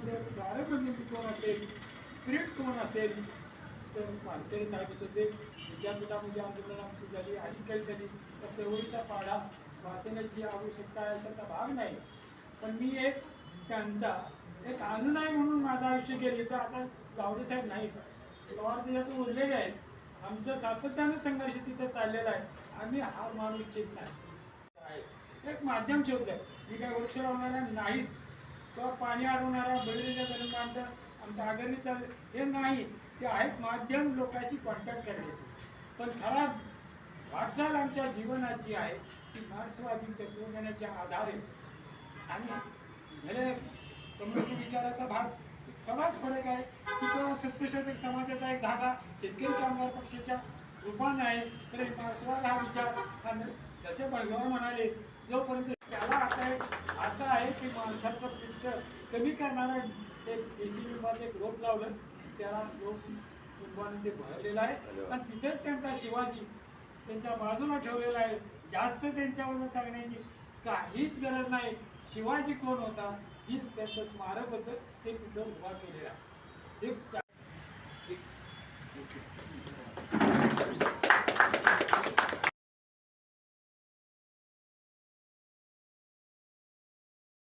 त्यामध्ये प्रारंभ कोण असेल स्पिरिट कोण असेल तर माणसे साहेबच होते. विद्यापीठामध्ये आंदोलन आमची झाली आणि काही झाली तर चळवळीचा पाढा वाचण्याची आवश्यकता आहे भाग नाही. पण मी एक त्यांचा एक अनुनाय म्हणून माझं आयुष्य गेले. तर आता गावडे साहेब नाही पवार त्याच्यातून उरलेले आहेत. आमचं सातत्यानं संघर्ष तिथे चाललेला आहे. आम्ही हार मारू इच्छित नाही. एक माध्यम ठेवलं मी काय वृक्ष लावणारा नाहीच किंवा पाणी अडवणारा बळीच्या दरम्यान आमचा आगरणी चाल हे नाही ते आहेत माध्यम लोकांशी कॉन्टॅक्ट करण्याचे. पण खराब वाटचाल आमच्या जीवनाची आहे ती मार्क्सवादी तत्वज्ञानाच्या आधारे. आणि भले कम्युनिस्ट विचाराचा भाग थोडाच फरक आहे की तो सत्यशोधक समाजाचा एक धागा शेतकरी कामगार पक्षाच्या रूपाने आहे तर मार्क्सवाद हा विचार जसे भगवान म्हणाले जोपर्यंत त्याला आता एक असं आहे की माणसाचं पित्त कमी करणारा एक लिंबाचं एक रोप लावलं. त्याला रोप लिंबाने ते भरलेलं आहे. आणि तिथेच त्यांचा शिवाजी त्यांच्या बाजूला ठेवलेला आहे. जास्त त्यांच्याबद्दल सांगण्याची काहीच गरज नाही. शिवाजी कोण होता? हीच त्यांचं स्मारक होतं. ते तिथं उभा केलेलं आहे.